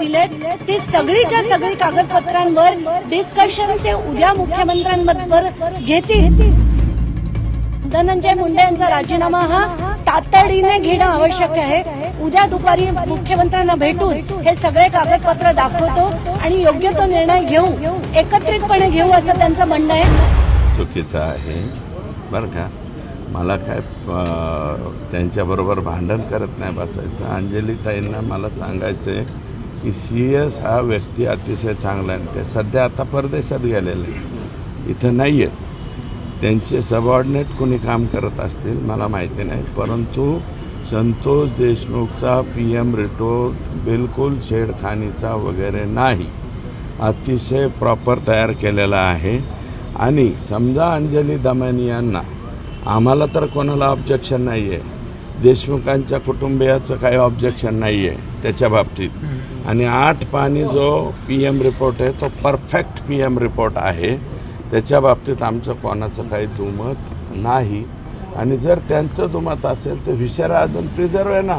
दिलेत ती सगळीच्या सगळी कागदपत्रांवर डिस्कशन ते उद्या मुख्यमंत्र्यांवर घेतील. धनंजय मुंडे यांचा राजीनामा हा तातडीने घेणं आवश्यक आहे. उद्या दुपारी मुख्यमंत्र्यांना भेटून हे सगळे कागदपत्र दाखवतो आणि योग्य तो निर्णय घेऊ एकत्रितपणे घेऊ असं त्यांचं म्हणणं आहे. चुकीचं आहे. बरं का? मला काय त्यांच्याबरोबर भांडण करत नाही बसायचं. अंजलीताईंना मला सांगायचं आहे की सी एस हा व्यक्ती अतिशय चांगला आहे. ते सध्या आता परदेशात गेलेले आहे. इथं नाही आहेत. त्यांचे सबऑर्डिनेट कोणी काम करत असतील मला माहिती नाही. परंतु संतोष देशमुखचा पी एम रिटोर्ट बिलकुल छेडखानीचा वगैरे नाही. अतिशय प्रॉपर तयार केलेला आहे. आणि समजा अंजली दमानी यांना आम्हाला तर कोणाला ऑब्जेक्शन नाही आहे देशमुखांच्या कुटुंबियाचं काही ऑब्जेक्शन नाही आहे त्याच्या बाबतीत. आणि आठ पाणी जो पी एम रिपोर्ट आहे तो परफेक्ट पी एम रिपोर्ट आहे. त्याच्या बाबतीत आमचं कोणाचं काही दुमत नाही. आणि जर त्यांचं दुमत असेल तर विचारा अजून प्रिझर्व आहे ना.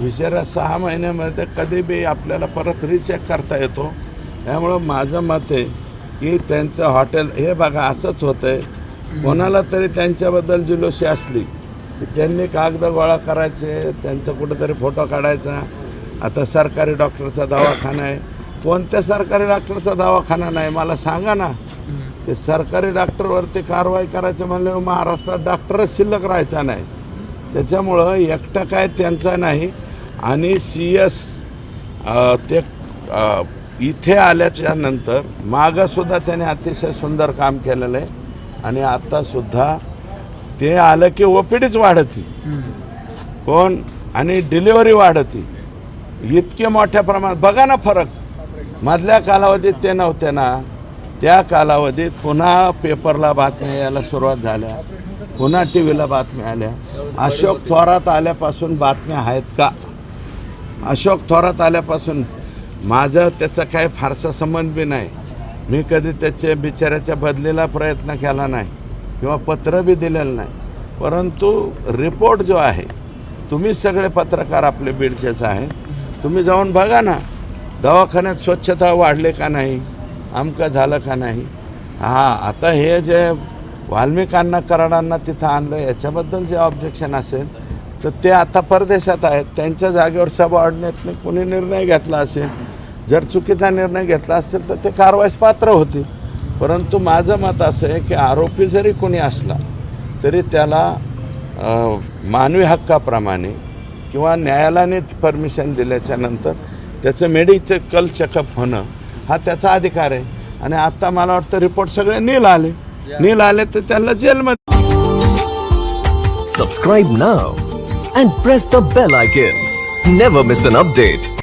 विचारा सहा महिन्यामध्ये कधी बी आपल्याला परत रिचेक करता येतो. त्यामुळं माझं मत आहे की त्यांचं हॉटेल हे बघा असंच होतं आहे कोणाला तरी त्यांच्याबद्दल जिलोशी असली की त्यांनी कागद गोळा करायचे त्यांचा कुठेतरी फोटो काढायचा. आता सरकारी डॉक्टरचा दवाखाना आहे. कोणत्या सरकारी डॉक्टरचा दवाखाना नाही? मला सांगा ना. ते सरकारी डॉक्टरवरती कारवाई करायची म्हणल्यावर महाराष्ट्रात डॉक्टरच शिल्लक राहायचा नाही. त्याच्यामुळं एकटा काय त्यांचा नाही. आणि सी एस ते इथे आल्याच्यानंतर मागंसुद्धा त्याने अतिशय सुंदर काम केलेलं आहे. आणि आत्तासुद्धा ते आलं की ओपीडीच वाढती. कोण? आणि डिलिव्हरी वाढती. इतके मोठ्या प्रमाणात बघा ना फरक. मधल्या कालावधीत ते नव्हते ना. त्या कालावधीत पुन्हा पेपरला बातम्या यायला सुरुवात झाल्या. पुन्हा टी व्हीला बातम्या आल्या. अशोक थोरात आल्यापासून बातम्या आहेत का? अशोक थोरात आल्यापासून माझं त्याचा काही फारसा संबंध बी नाही. मी कधी त्याचे बिचाऱ्याच्या बदलीला प्रयत्न केला नाही. किंवा पत्र बी दिलेलं नाही. परंतु रिपोर्ट जो आहे तुम्ही सगळे पत्रकार आपले बीडचेच आहे. तुम्ही जाऊन बघा ना दवाखान्यात स्वच्छता वाढले का नाही आमकं झालं का नाही. हां आता हे जे वाल्मिकांना कराडांना तिथं आणलं याच्याबद्दल जे ऑब्जेक्शन असेल तर ते आता परदेशात आहेत. त्यांच्या जागेवर सबऑर्डिनेटने कोणी निर्णय घेतला असेल जर चुकीचा निर्णय घेतला असेल तर ते कारवाईस पात्र होतील. परंतु माझं मत असं आहे की आरोपी जरी कोणी असला तरी त्याला मानवी हक्काप्रमाणे किंवा न्यायालयाने परमिशन दिल्याच्या नंतर त्याचं मेडिकल चेकअप होणं हा त्याचा अधिकार आहे आणि आत्ता मला वाटतं रिपोर्ट सगळे नील आले नील आले तर त्यांना जेलमध्ये Subscribe now and press the bell icon. Never miss an update.